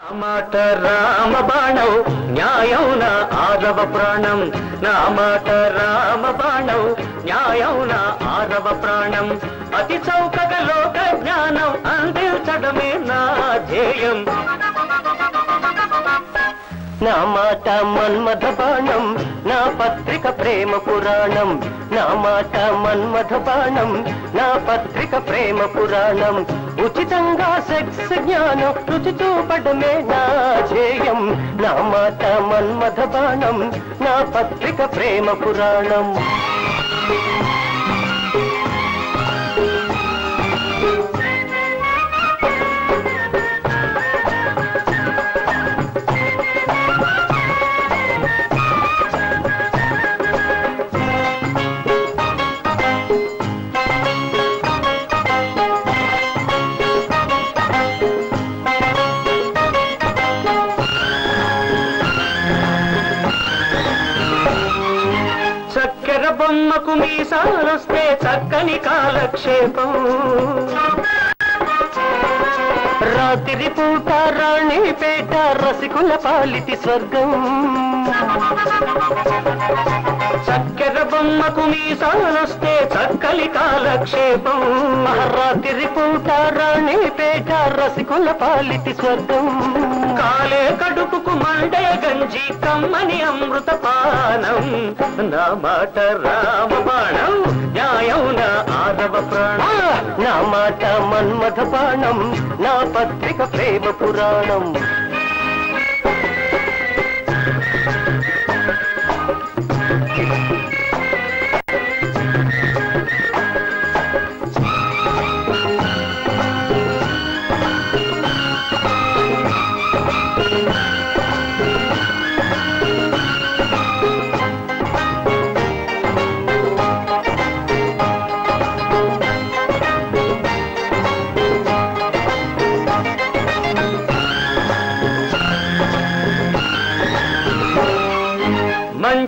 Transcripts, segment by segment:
మాట రామ బాణవు న్యాయం నా ఆరవ ప్రాణం. నా మాట రామ బాణవు న్యాయం నా ఆరవ ప్రాణం. అతి చౌకగ లోక జ్ఞానం అందించడమే నా ధ్యేయం. నా మాట మన్మథ బాణం పత్రిక ప్రేమ పురాణం నా మాట మన్మథ బాణం నా పత్రిక ప్రేమ పురాణం. ఉచితంగా సెక్స్ జ్ఞానం రుచి చూపడమే నా ధ్యేయం నా మాట మన్మథ బాణం నా పత్రిక ప్రేమ పురాణం. బొమ్మకు మీసాలొస్తే చక్కని కాలక్షేపం. రాత్రి పూట రాణిపేట రసికుల పాలితి స్వర్గం. చక్కెర బొమ్మకు మీసాలొస్తే చక్క కాలక్షేపం రాత్రి పూట రాణిపేట రసికుల పాలితి స్వర్గం. కాలే కడుపుకు మండే గంజి కమ్మని అమృత పానం. నా మాట రామ బాణం న్యాయం నా ఆదవ ప్రాణం. నా మాట మన్మథ బాణం నా పత్రిక ప్రేమ పురాణం.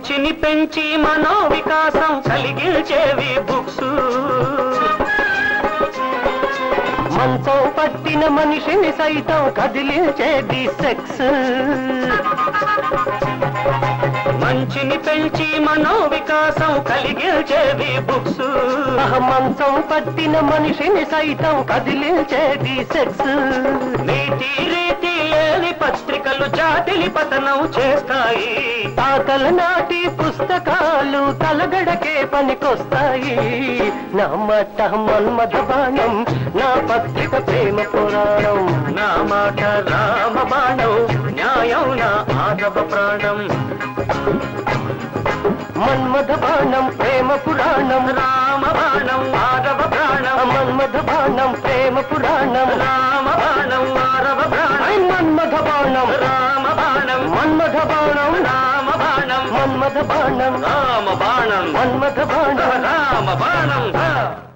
మంచిని పెంచి మనో వికాసం కలిగించేవి బుక్స్. మంచం పట్టిన మనిషిని సైతం కదిలించేది సెక్స్. మంచిని పెంచి మనో వికాసం కలిగించేవి బుక్స్. మంచం పట్టిన మనిషిని సైతం కదిలించేది సెక్స్. నీతి రీతి లేని పత్రికలు జాతిలి పతనం చేస్తాయి. తాతల నాటి పుస్తకాలు తలగడకే పనికొస్తాయి. నా మాట మన్మథ బాణం నా పత్రిక ప్రేమ పురాణం నా మాట రామ బాణం న్యాయం నా ఆగవ ప్రాణం. మన్మథ బాణం ప్రేమ పురాణం. రామ బాణం ఆరవ ప్రాణం. మన్మథ బాణం ప్రేమ పురాణం. రామ బాణం ఆరవ ప్రాణం. మన్మథ బాణం. రామ బాణం. మన్మథ బాణం. రామ బాణం. మన్మథ బాణం. రామ బాణం. మన్మథ బాణం. రామ బాణం.